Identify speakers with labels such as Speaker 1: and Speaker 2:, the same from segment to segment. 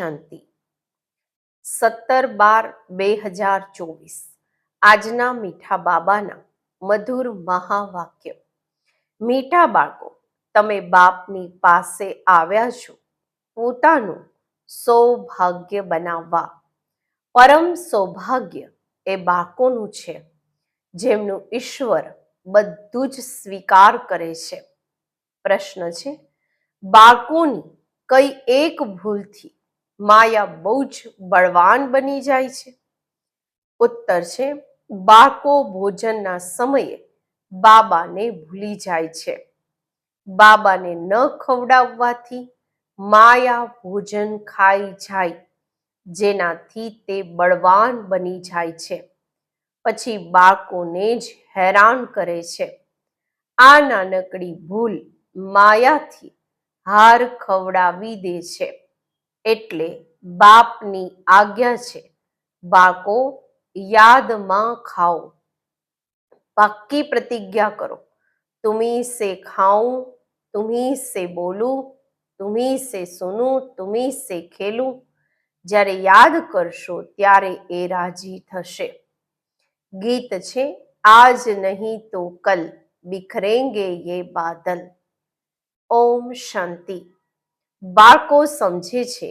Speaker 1: શાંતિ. સત્તર બાર બે હજાર ચોવીસ. આજના મીઠા બાબાના મધુર મહાવાક્ય. મીઠા બાળકો, તમે બાપની પાસે આવ્યા છો, પોતાનું સૌભાગ્ય બનાવવા. પરમ સૌભાગ્ય એ બાળકોનું છે, જેમનું ઈશ્વર બધું જ સ્વીકાર કરે છે. પ્રશ્ન છે, બાળકોની કઈ એક ભૂલથી માયા બહુ જ બળવાન બની જાય છે. ઉત્તર છે, બાળકો ભોજનના સમયે બાબાને ભૂલી જાય છે. બાબાને ન ખવડાવવાથી માયા ભોજન ખાઈ જાય, જેનાથી તે બળવાન બની જાય છે. પછી બાળકોને જ હેરાન કરે છે. આ નાનકડી ભૂલ માયાથી હાર ખવડાવી દે છે. એટલે બાપની આજ્ઞા છે, બાળકો, યાદમાં ખાઓ. પાક્કી પ્રતિજ્ઞા કરો. તુમી સે ખાઉં, તુમી સે બોલું, તુમી સે સુનું, તુમી સે ખેલું. જ્યારે યાદ કરશો ત્યારે એ રાજી થશે. ગીત છે, આજ નહીં તો કલ, બિખરેંગે યે બાદલ. ઓમ શાંતિ. બાળકો સમજે છે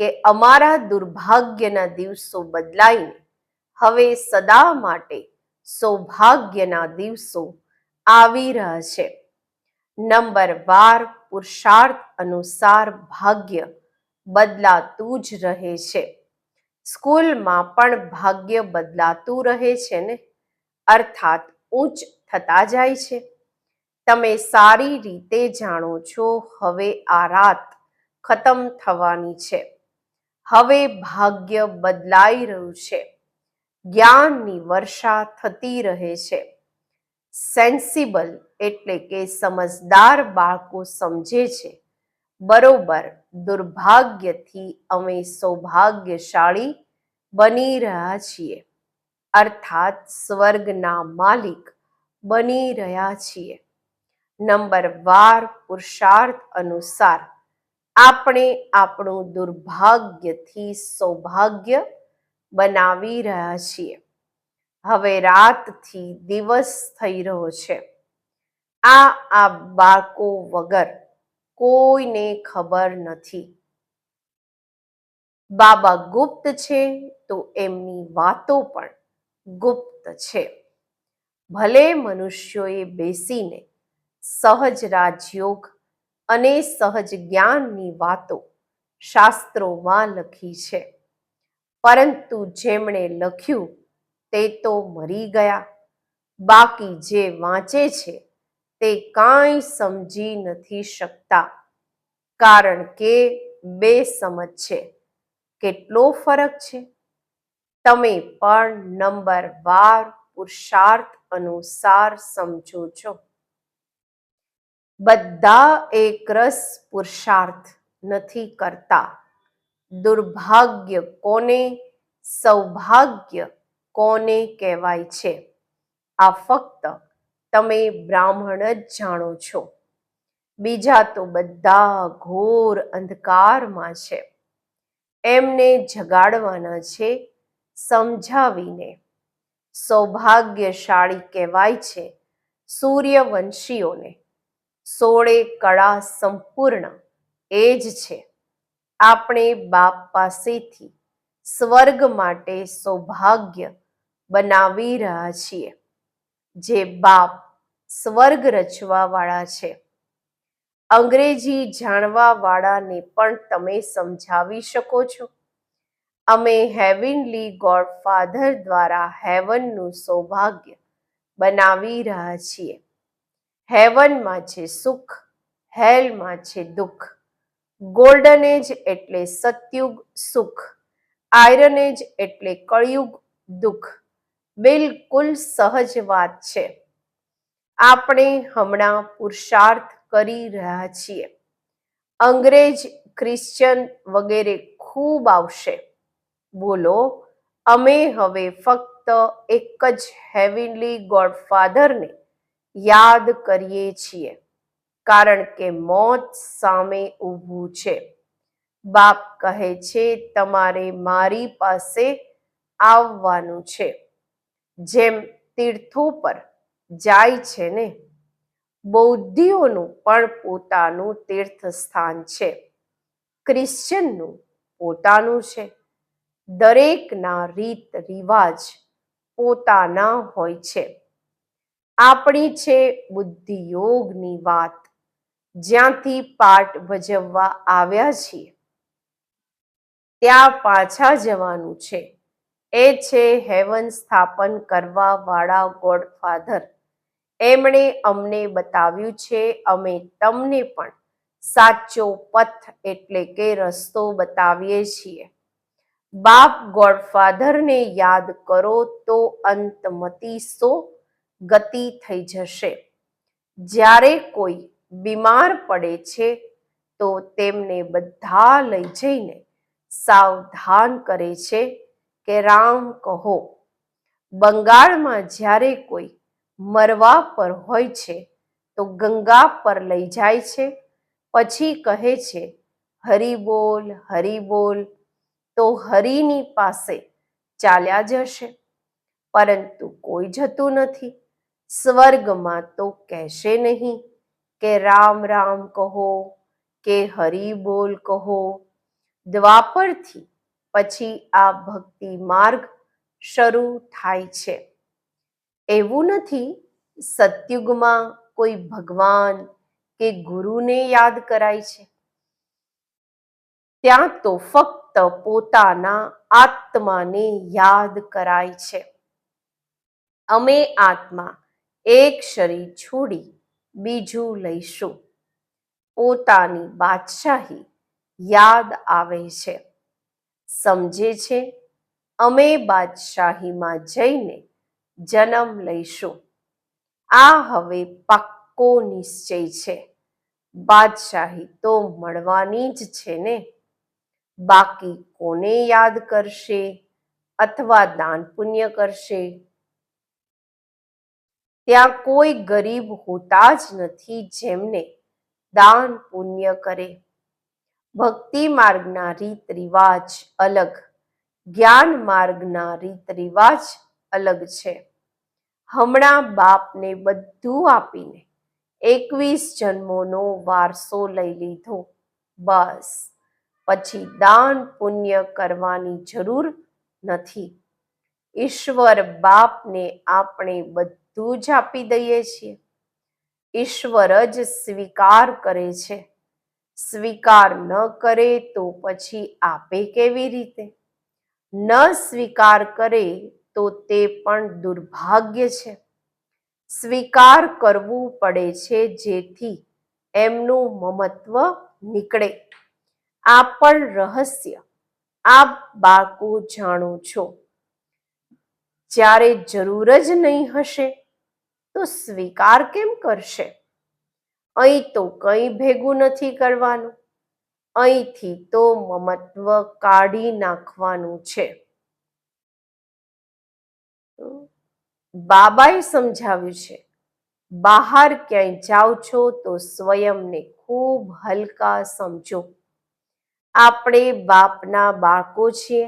Speaker 1: કે અમારા દુર્ભાગ્યના દિવસો બદલાઈને હવે સદા માટે સૌભાગ્યના દિવસો આવી રહ્યા છે. નંબર વાર પુરુષાર્થ અનુસાર ભાગ્ય બદલાતું જ રહે છે. સ્કૂલમાં પણ ભાગ્ય બદલાતું રહે છે ને? અર્થાત ઉચ્ચ થતા જાય છે. તમે સારી રીતે જાણો છો, હવે આ રાત ખતમ થવાની છે. હવે ભાગ્ય બદલાઈ રહ્યું છે. જ્ઞાનની વર્ષા થતી રહે છે. સેન્સિબલ એટલે કે સમજદાર બાળકો સમજે છે. બરોબર, દુર્ભાગ્યથી અમે સૌભાગ્યશાળી બની રહ્યા છીએ. અર્થાત સ્વર્ગના માલિક બની રહ્યા છીએ. નંબર વાર પુરુષાર્થ અનુસાર આપણે આપણું દુર્ભાગ્યથી સૌભાગ્ય બનાવી રહ્યા છીએ. હવે રાતથી દિવસ થઈ રહ્યો છે. આ આ બાળકો વગર કોઈને ખબર નથી. બાબા ગુપ્ત છે તો એમની વાતો પણ ગુપ્ત છે. ભલે મનુષ્યોએ બેસીને સહજ રાજયોગ અને સહજ જ્ઞાનની વાતો શાસ્ત્રોમાં લખી છે. પરંતુ જેમણે લખ્યું તે તો મરી ગયા. બાકી જે વાંચે છે તે કાંઈ સમજી નથી શકતા. કારણ કે બે સમજ છે. કેટલો ફરક છે? તમે પણ નંબર વાર પુરુષાર્થ અનુસાર સમજો છો. બધા એકરસ પુરુષાર્થ નથી કરતા. દુર્ભાગ્ય કોને? સૌભાગ્ય કોને કહેવાય છે? આ ફક્ત તમે બ્રાહ્મણ જ જાણો છો. બીજા તો બધા ઘોર અંધકારમાં છે. એમને જગાડવાના છે સમજાવીને. સૌભાગ્યશાળી કહેવાય છે સૂર્યવંશીઓને. સોળે કળા સંપૂર્ણ, એ જ છે. આપણે બાપ પાસેથી સ્વર્ગ માટે સૌભાગ્ય બનાવી રહ્યા છીએ. જે બાપ સ્વર્ગ રચવા વાળા છે. અંગ્રેજી જાણવા વાળાને પણ તમે સમજાવી શકો છો. અમે હેવનલી ગોડફાધર દ્વારા હેવનનું સૌભાગ્ય બનાવી રહ્યા છીએ. હેવનમાં છે સુખ, હેલમાં છે દુઃખ. ગોલ્ડન એજ એટલે સતયુગ સુખ, આયરન એજ એટલે કળયુગ દુઃખ. બિલકુલ સહજ વાત છે. આપણે હમણાં પુરુષાર્થ કરી રહ્યા છીએ. અંગ્રેજ ક્રિશ્ચન વગેરે ખૂબ આવશે. બોલો, અમે હવે ફક્ત એક જ હેવિનલી ગોડફાધરને યાદ કરીએ છીએ. કારણ કે મોત સામે ઊભું છે. બાપ કહે છે, તમારે મારી પાસે આવવાનું છે. જેમ તીર્થો પર જાય છે ને, બૌદ્ધિઓનું પણ પોતાનું તીર્થ સ્થાન છે. ક્રિશ્ચનનું પોતાનું છે. દરેકના રીત રિવાજ પોતાના હોય છે. આપણી છે બુદ્ધિયોગની વાત. જ્યાંથી પાઠ ભજવવા આવ્યા છીએ. ત્યાં પાછા જવાનું છે. એ છે હેવન સ્થાપન કરવા વાળા ગોડફાધર. એમણે અમને બતાવ્યું છે, અમે તમને પણ સાચો પથ એટલે કે રસ્તો બતાવીએ છીએ. બાપ ગોડફાધરને યાદ કરો તો અંતમતી સો ગતિ થઈ જશે. જ્યારે કોઈ બીમાર પડે છે, તો તેમને બધા લઈ જઈને સાવધાન કરે છે કે, રામ કહો. બંગાળમાં જ્યારે કોઈ મરવા પર હોય છે, તો ગંગા પર લઈ જાય છે. પછી કહે છે, હરી બોલ હરી બોલ. તો હરિની પાસે ચાલ્યા જશે. પરંતુ કોઈ જતું નથી. સ્વર્ગમાં તો કહેશે નહીં કે રામ રામ કહો, કે હરિબોલ કહો. દ્વાપરથી પછી આ ભક્તિ માર્ગ શરૂ થાય છે. એવું નથી સતયુગમાં કોઈ ભગવાન કે ગુરુને યાદ કરાય છે. ત્યાં તો ફક્ત પોતાના આત્માને યાદ કરાય છે. અમે આત્મા એક શરીર છોડી બીજું લઈશું. પોતાની બાદશાહી યાદ આવે છે. સમજે છે, અમે બાદશાહીમાં જઈને જન્મ લઈશું. આ હવે પાક્કો નિશ્ચય છે. બાદશાહી તો મળવાની જ છે ને? બાકી કોને યાદ કરશે? અથવા દાન પુણ્ય કરશે? ત્યાં કોઈ ગરીબ હોતા જ નથી જેમને દાન પુણ્ય કરે. ભક્તિ માર્ગના રીત રિવાજ અલગ, જ્ઞાન માર્ગના રીત રિવાજ અલગ છે. હમણાં બાપને બધું આપીને એકવીસ જન્મોનો વારસો લઈ લીધો. બસ, પછી દાન પુણ્ય કરવાની જરૂર નથી. ઈશ્વર બાપને આપણે બધું જ આપી દઈએ છીએ. ઈશ્વર જ સ્વીકાર કરે છે. સ્વીકાર ન કરે તો પછી આપે કેવી રીતે? ન સ્વીકાર કરે તો તે પણ દુર્ભાગ્ય છે. સ્વીકાર કરવું પડે છે જેથી એમનું મમત્વ નીકળે. આ પણ રહસ્ય. આપ બાળકો જાણો છો. જ્યારે જરૂર જ નહીં હશે તો સ્વીકાર કેમ કરશે? અહીં તો કંઈ ભેગું નથી કરવાનું. અહીંથી તો મમત્વ કાઢી નાખવાનું છે. બાબાએ સમજાવ્યું છે, બહાર ક્યાંય જાઓ છો તો સ્વયંને ખૂબ હલકા સમજો. આપણે બાપના બાળકો છીએ.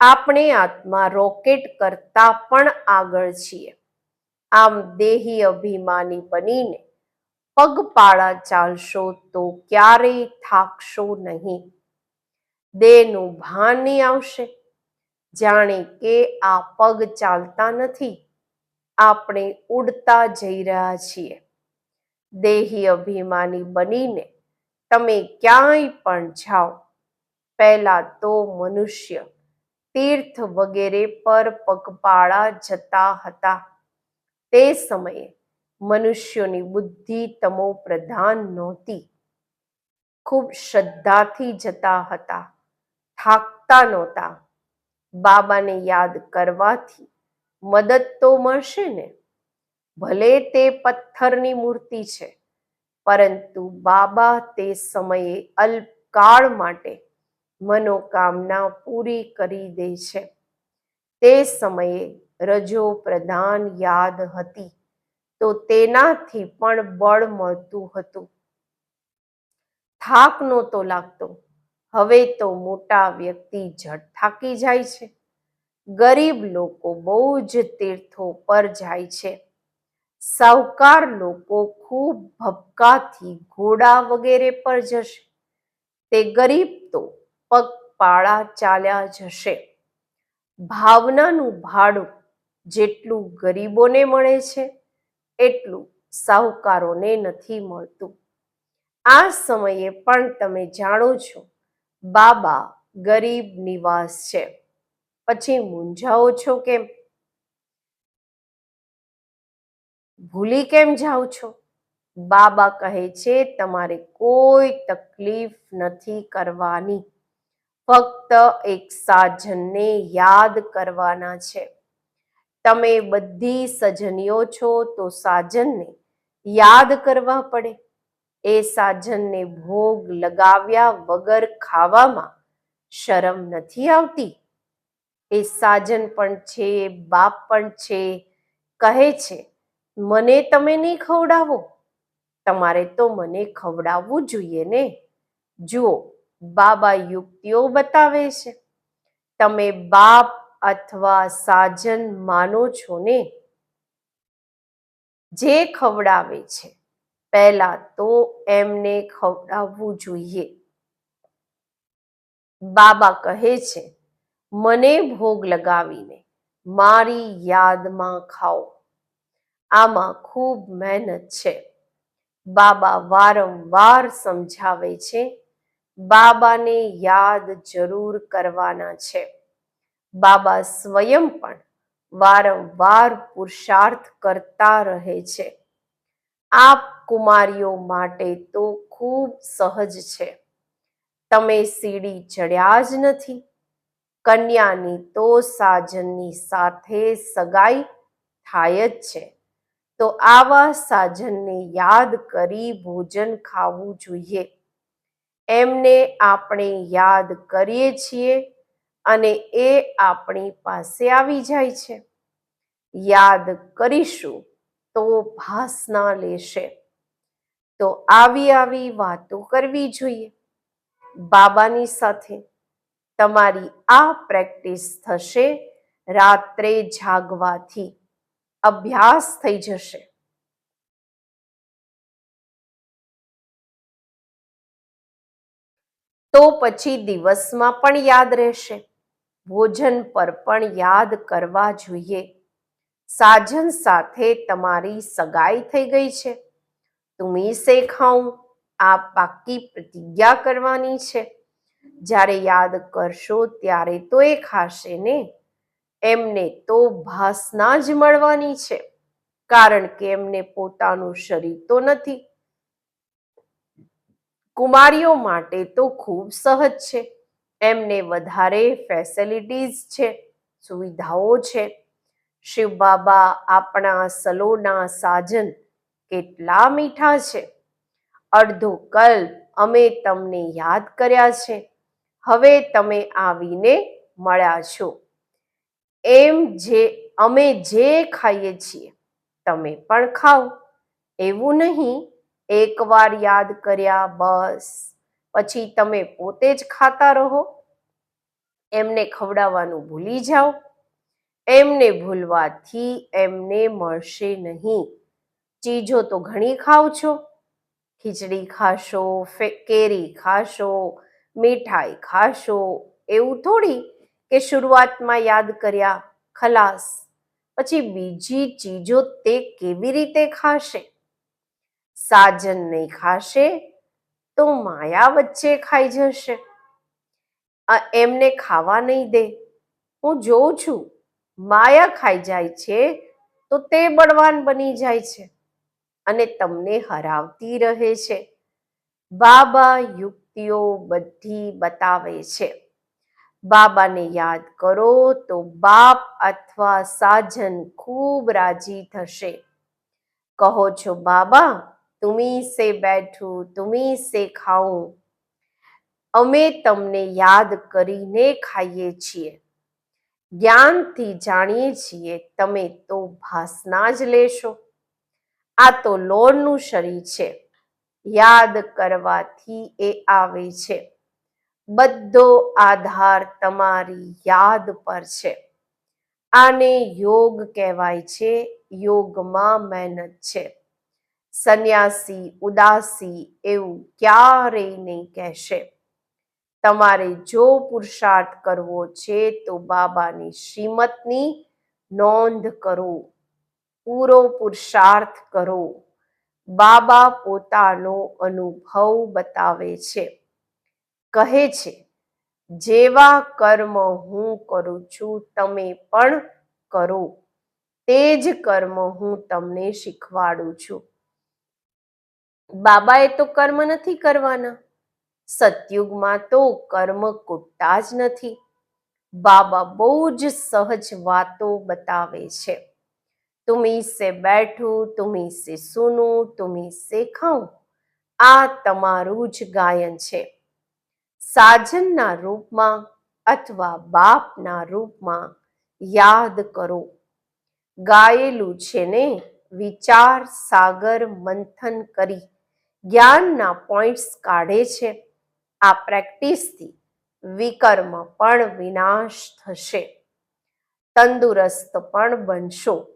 Speaker 1: આપણે આત્મા રોકેટ કરતા પણ આગળ છીએ. આમ દેહી અભિમાની બનીને પગપાળા ચાલશો તો ક્યારેય થાકશો નહીં. દેહનું ભાન નહીં આવશે. જાણે કે આ પગ ચાલતા નથી. આપણે ઉડતા જઈ રહ્યા છીએ. દેહી અભિમાની બનીને તમે ક્યાંય પણ જાઓ. પહેલા તો મનુષ્ય તીર્થ વગેરે પર પગપાળા જતા હતા. તે સમયે મનુષ્યોની બુદ્ધિ તમો પ્રધાન નહોતી. ખૂબ શ્રદ્ધાથી જતા હતા. થાકતા નહોતા. બાબાને યાદ કરવાથી મદદ તો મળશે ને? ભલે તે પથ્થરની મૂર્તિ છે, પરંતુ બાબા તે સમયે અલ્પકાળ માટે મનોકામના પૂરી કરી દે છે. તે સમયે રજો પ્રધાન યાદ હતી, તો તેનાથી પણ બળ મળતું હતું. થાક નહોતો લાગતો, હવે તો મોટા વ્યક્તિ ઝટ થાકી જાય છે. ગરીબ લોકો બહુ જ તીર્થો પર જાય છે. સાવકાર લોકો ખૂબ ભપકાથી ઘોડા વગેરે પર જશે. તે ગરીબ તો પગપાળા ચાલ્યા જશે. ભાવનાનું ભાડું જેટલું ગરીબોને મળે છે, એટલું સાહુકારોને નથી મળતું. આ સમયે પણ તમે જાણો છો, બાબા ગરીબ નિવાસ છે. પછી મૂંઝાઓ છો કેમ? ભૂલી કેમ જાઓ છો? બાબા કહે છે, તમારે કોઈ તકલીફ નથી કરવાની. ફક્ત એક સાજનને યાદ કરવાના છે. તમે બધી સજનીઓ છો તો સાજનને યાદ કરવા પડે. એ સાજનને ભોગ લગાવ્યા વગર ખાવામાં શરમ નથી આવતી. એ સાજન પણ છે, બાપ પણ છે, કહે છે, મને તમે નહીં ખવડાવો. તમારે તો મને ખવડાવવું જોઈએ ને. જુઓ બાબા યુક્તિઓ બતાવે છે. તમે બાપ અથવા સાજન માનો છો ને? જે ખવડાવે છે, પહેલા તો એમને ખવડાવવું જોઈએ. બાબા કહે છે, મને ભોગ લગાવીને મારી યાદમાં ખાઓ. આમાં ખૂબ મહેનત છે. બાબા વારંવાર સમજાવે છે બાબાને યાદ જરૂર કરવાના છે. બાબા સ્વયં પણ વારંવાર પુરુષાર્થ કરતા રહે છે. આપ કુમારીઓ માટે તો ખૂબ સહજ છે. તમે સીડી ચડ્યા જ નથી. કન્યાની તો સાજનની સાથે સગાઈ થાય જ છે. તો આવા સાજનને યાદ કરી ભોજન ખાવું જોઈએ. એમને આપણે યાદ કરીએ છીએ અને એ આપણી પાસે આવી જાય છે. યાદ કરીશું તો ભાસના લેશે. તો આવી આવી વાતો કરવી જોઈએ. બાબાની સાથે તમારી આ પ્રેક્ટિસ થશે. રાત્રે જાગવાથી અભ્યાસ થઈ જશે. તો પછી દિવસમાં પણ યાદ રહેશે. ભોજન પર પણ યાદ કરવા જોઈએ. સાજન સાથે તમારી સગાઈ થઈ ગઈ છે. તુમી સે ખાઉં આ પાકી પ્રતિજ્ઞા કરવાની છે. જ્યારે યાદ કરશો ત્યારે તો એ ખાશે ને? એમને તો ભાસના જ મળવાની છે. કારણ કે એમને પોતાનું શરીર તો નથી. કુમારીઓ માટે તો ખૂબ સહજ છે. એમને વધારે ફેસિલિટીઝ છે, સુવિધાઓ છે. શિવ બાબા આપણા સલોના સાજન કેટલા મીઠા છે. અડધો કલ્પ અમે તમને યાદ કર્યા છે. હવે તમે આવીને મળ્યા છો. એમ જે અમે જે ખાઈએ છીએ, તમે પણ ખાઓ. એવું નહીં એકવાર યાદ કર્યા બસ. પછી તમે પોતે જ ખાતા રહો. એમને ખવડાવવાનું ભૂલી જાઓ. એમને ભૂલવાથી એમને મળશે નહીં. ચીજો તો ઘણી ખાવ છો. ખીચડી ખાશો કેરી ખાશો, મીઠાઈ ખાશો. એવું થોડી કે શરૂઆતમાં યાદ કર્યા, ખલાસ. પછી બીજી ચીજો તે કેવી રીતે ખાશે? સાજન નહીં ખાશે તો માયા વચ્ચે ખાઈ જશે. એમને ખાવા નહીં દે. હું જોઉં છું, માયા ખાઈ જાય છે તો તે બળવાન બની જાય છે અને તમને હરાવતી રહે છે. બાબા યુક્તિઓ બધી બતાવે છે. બાબાને યાદ કરો તો બાપ અથવા સાજન ખૂબ રાજી થશે. કહો છો, બાબા તુમી સે બેઠું, તુમી સે ખાઉં. અમે તમને યાદ કરીને ખાઈએ છીએ. જ્ઞાનથી જાણીએ છીએ તમે તો ભાસના જ લેશો. આ તો લોરનું શરીર છે. યાદ કરવાથી એ આવે છે. બધો આધાર તમારી યાદ પર છે. આને યોગ કહેવાય છે. યોગમાં મહેનત છે. સંન્યાસી, ઉદાસી એવું ક્યારેય નહીં કહેશે. તમારે જો પુરુષાર્થ કરવો છે તો બાબાની શ્રીમતની નોંધ કરો. પૂરો પુરુષાર્થ કરો. બાબા પોતાનો અનુભવ બતાવે છે. કહે છે, જેવા કર્મ હું કરું છું, તમે પણ કરો. તે જ કર્મ હું તમને શીખવાડું છું. બાબાએ તો કર્મ નથી કરવાના. સતયુગમાં તો કર્મ કૂટતા જ નથી. બાબા બહુ જ સહજ વાતો બતાવે છે. તુમી સે બેઠું તુમી સે સુનું તુમી સે ખાઉં. આ તમારું જ ગાયન છે. સાજનના રૂપમાં અથવા બાપના રૂપમાં યાદ કરો. ગાયેલું છે ને વિચાર સાગર મંથન કરી. જ્ઞાનના પોઈન્ટ્સ કાઢે છે. આ પ્રેક્ટિસથી વિકર્મ પણ વિનાશ થશે. તંદુરસ્ત પણ બનશો.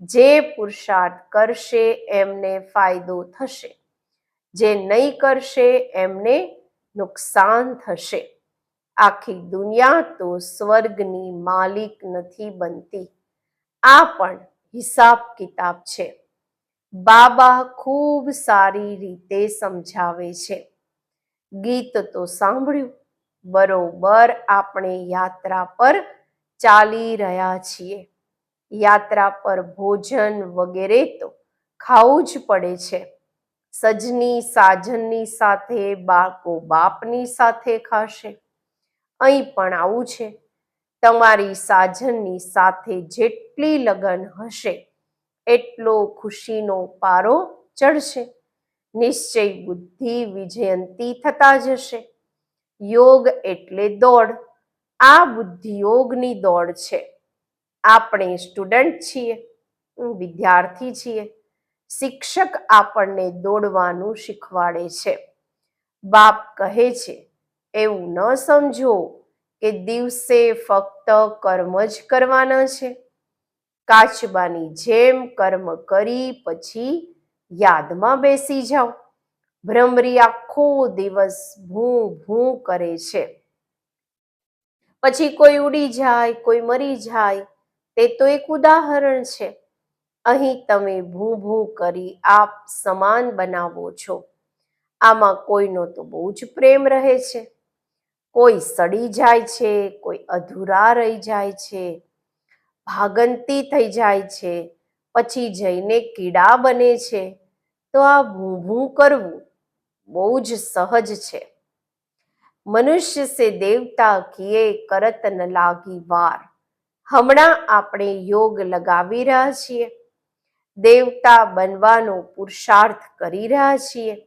Speaker 1: જે પુરુષાર્થ કરશે એમને ફાયદો થશે. જે નહીં કરશે એમને નુકસાન થશે. આખી દુનિયા તો સ્વર્ગની માલિક નથી બનતી. આ પણ હિસાબ કિતાબ છે. બાબા ખૂબ સારી રીતે સમજાવે છે. ગીત તો સાંભળ્યું, બરોબર આપણે યાત્રા પર ચાલી રહ્યા છીએ. યાત્રા પર ભોજન વગેરે તો ખાવું જ પડે છે. સજની સાજનની સાથે બાળકો બાપની સાથે ખાશે. અહીં પણ આવું છે. તમારી સાજનની સાથે જેટલી લગન હશે એટલો ખુશીનો પારો ચડશે. નિશ્ચય બુદ્ધિ વિજયંતી થતા જશે. યોગ એટલે દોડ. આ બુદ્ધિ યોગની દોડ છે. આપણે સ્ટુડન્ટ છીએ વિદ્યાર્થી છીએ. શિક્ષક આપણને દોડવાનું શીખવાડે છે. બાપ કહે છે, એવું ન સમજો કે દિવસે ફક્ત કર્મ જ કરવાના છે. કાચબાની જેમ કર્મ કરી પછી યાદમાં બેસી જાઓ. ભ્રમરી આખો દિવસ ભૂ ભૂ કરે છે. પછી કોઈ ઉડી જાય, કોઈ મરી જાય, તે તો એક ઉદાહરણ છે. અહીં તમે ભૂ ભૂ કરી આપ સમાન બનાવો છો. આમાં કોઈનો તો બહુ જ પ્રેમ રહે છે. કોઈ સડી જાય છે, કોઈ અધૂરા રહી જાય છે. ભાગંતી થઈ જાય છે, પછી જઈને કીડા બને છે. તો આ ભૂ ભૂ કરવું બહુ જ સહજ છે. મનુષ્ય સે દેવતા કીએ કરત ન લાગી વાર. હમણાં આપણે યોગ લગાવી રહ્યા છીએ. દેવતા બનવાનો પુરુષાર્થ કરી રહ્યા છીએ.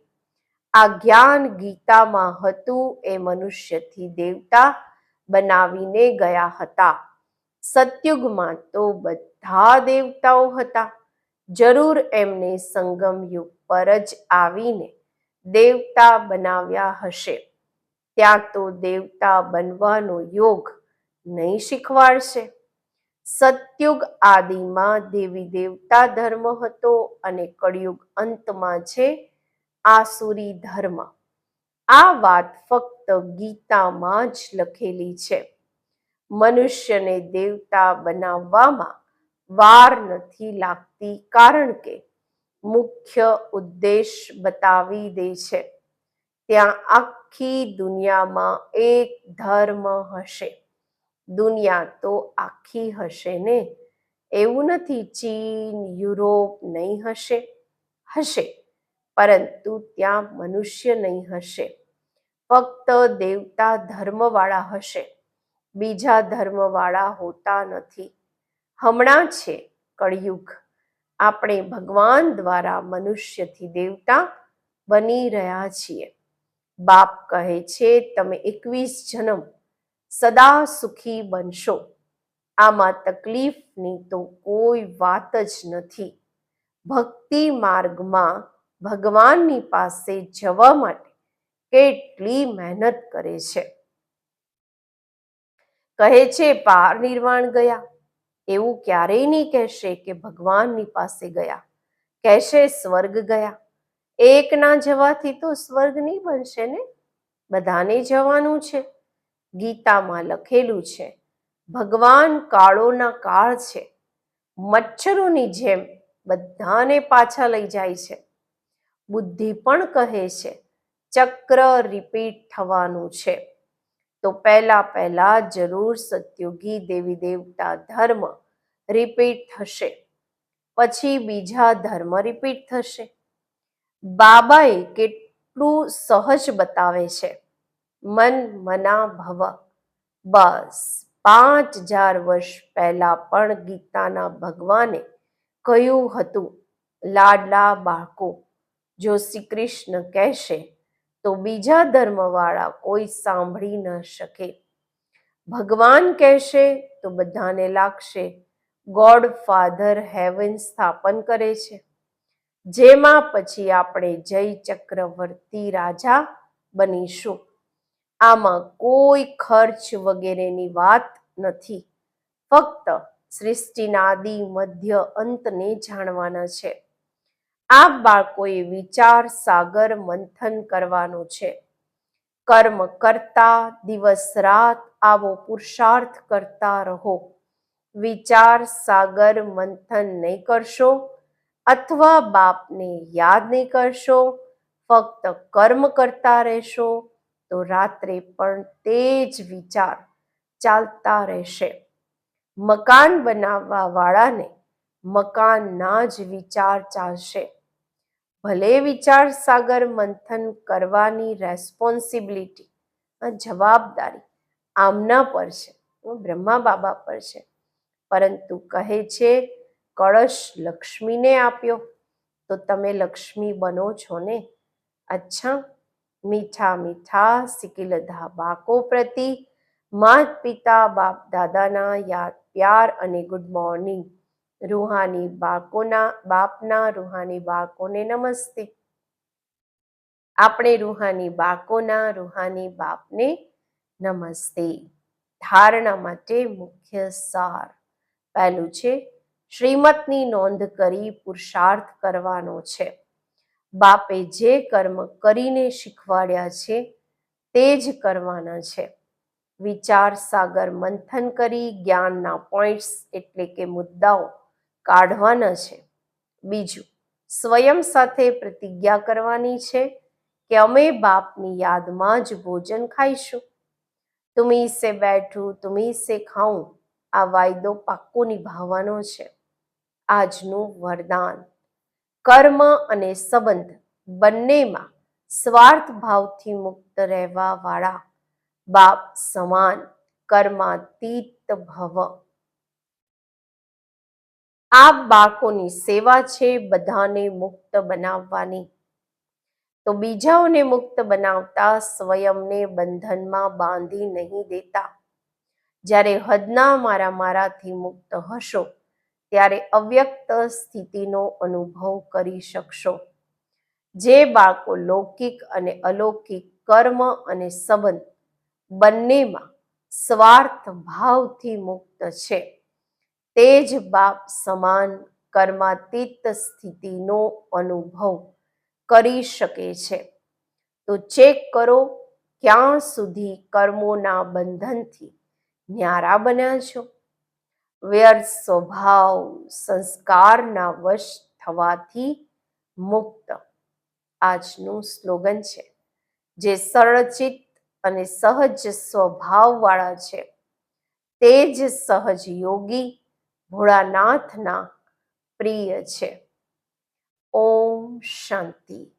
Speaker 1: આ જ્ઞાન ગીતામાં હતું એ મનુષ્યથી દેવતા બનાવીને ગયા હતા. સતયુગમાં તો બધા દેવતાઓ હતા. જરૂર એમને સંગમ યુગ પર જ આવીને દેવતા બનાવ્યા હશે. ત્યાં તો દેવતા બનવાનો યોગ નહીં શીખવાડશે. સતયુગ આદિમાં દેવી દેવતા ધર્મ હતો અને કળિયુગ અંતમાં છે આસુરી ધર્મ. આ વાત ફક્ત ગીતામાં જ લખેલી છે. મનુષ્યને દેવતા બનાવવામાં વાર નથી લાગતી કારણ કે મુખ્ય ઉદ્દેશ બતાવી દે છે. ત્યાં આખી દુનિયામાં એક ધર્મ હશે. દુનિયા તો આખી હશે ને? એવું નથી, ચીન, યુરોપ નહીં હશે? હશે, પરંતુ ત્યાં મનુષ્ય નહીં હશે. ફક્ત દેવતા ધર્મવાળા હશે. બીજા ધર્મવાળા હોતા નથી. હમણાં છે કળિયુગ. આપણે ભગવાન દ્વારા મનુષ્યથી દેવતા બની રહ્યા છીએ. બાપ કહે છે, તમે એકવીસ જન્મ સદા સુખી બનશો. આમાં તકલીફની તો કોઈ વાત જ નથી. ભક્તિ માર્ગમાં ભગવાનની પાસે જવા માટે કેટલી મહેનત કરે છે. કહે છે, પાર નિર્વાણ ગયા. એવું ક્યારેય નહીં કહેશે કે ભગવાનની પાસે ગયા. કહેશે, સ્વર્ગ ગયા. એક ના જવાથી તો સ્વર્ગ નહીં બનશે ને? બધાને જવાનું છે. ગીતામાં લખેલું છે, ભગવાન કાળોના કાળ છે. મચ્છરોની જેમ બધાને પાછા લઈ જાય છે. બુદ્ધિ પણ કહે છે, ચક્ર રિપીટ થવાનું છે. તો પહેલા પહેલા જરૂર સત્યોગી દેવી દેવતા ધર્મ રિપીટ થશે. પછી બીજા ધર્મ રિપીટ થશે. બાબાએ કેટલું સહજ બતાવે છે. મન મના ભવ. બસ પાંચ હજાર વર્ષ પહેલા પણ ગીતાના ભગવાને કહ્યું હતું, લાડલા બાળકો, જો શ્રી કૃષ્ણ કહેશે તો બીજા ધર્મવાળા કોઈ સાંભળી ન શકે. ભગવાન કહેશે તો બધાને લાગશે, ગોડ ફાધર હેવન સ્થાપન કરે છે. જેમાં પછી આપણે જય ચક્રવર્તી રાજા બનીશું. આમાં કોઈ ખર્ચ વગેરેની વાત નથી. ફક્ત સૃષ્ટિના આદિ મધ્ય અંતને જાણવાના છે. આ બાળકોએ વિચાર, સાગર, મંથન કરવાનું છે. કર્મ કરતા દિવસ, રાત આવો પુરુષાર્થ કરતા રહો. વિચાર, સાગર, મંથન નહીં કરશો, અથવા બાપને યાદ નહીં કરશો, ફક્ત કર્મ કરતા રહેશો, તો રાત્રે પણ તે જ વિચાર ચાલતા રહેશે. મકાન બનાવવા વાળાને મકાનના જ વિચાર ચાલશે. ભલે વિચાર સાગર મંથન કરવાની રેસ્પોન્સિબિલિટી જવાબદારી આમના પર છે બ્રહ્મા બાબા પર છે. પરંતુ કહે છે, કળશ લક્ષ્મીને આપ્યો. તો તમે લક્ષ્મી બનો છો ને? અચ્છા, મીઠા મીઠા સિકિલધા બાકો પ્રતિ. માત પિતા બાપ દાદાના યાદ, પ્યાર અને ગુડ મોર્નિંગ રૂહાની બાળકોના બાપના, રૂહાની બાળકોને નમસ્તે. આપણે રૂહાની બાળકોના, રૂહાની બાપને નમસ્તે. ધારણા માટે મુખ્ય સાર. પહેલું છે, શ્રીમતની નોંધ કરી પુરુષાર્થ કરવાનો છે. બાપે જે કર્મ કરીને શીખવાડ્યા છે, તે જ કરવાના છે. વિચાર સાગર મંથન કરી, જ્ઞાનના પોઈન્ટ્સ એટલે કે મુદ્દાઓ કાઢવાના છે. બીજું, સ્વયં સાથે પ્રતિજ્ઞા કરવાની છે કે અમે બાપની યાદમાં જ ભોજન ખાઈશું. તુમી સે બેઠું, તુમી સે ખાઉં આ વાયદો પાક્કો નિભાવવાનો છે. આજનું વરદાન. કર્મ અને સંબંધ બંનેમાં સ્વાર્થ ભાવથી મુક્ત રહેવા વાળા બાપ સમાન કર્માતીત ભવ. આ બાળકોની સેવા છે બધાને મુક્ત બનાવવાની. તો બીજાઓને મુક્ત બનાવતા સ્વયંને બંધનમાં બાંધી નહીં દેતા. જ્યારે હદના મારા મારાથી મુક્ત હશો, ત્યારે અવ્યક્ત સ્થિતિનો અનુભવ કરી શકશો. જે બાળકો લૌકિક અને અલૌકિક કર્મ અને સંબંધ બંનેમાં સ્વાર્થ ભાવથી મુક્ત છે. તે જ બાપ સમાન કર્માતીત સ્થિતિનો અનુભવ કરી શકે છે. તો ચેક કરો, ક્યાં સુધી કર્મોના બંધનથી ન્યારા બન્યા છો? વ્યર્થ સ્વભાવ સંસ્કારના વશ થવાથી મુક્ત. આજનું સ્લોગન છે, જે સરળચિત અને સહજ સ્વભાવવાળા છે. તે જ સહજ યોગી ભોળાનાથના પ્રિય છે. ઓમ શાંતિ.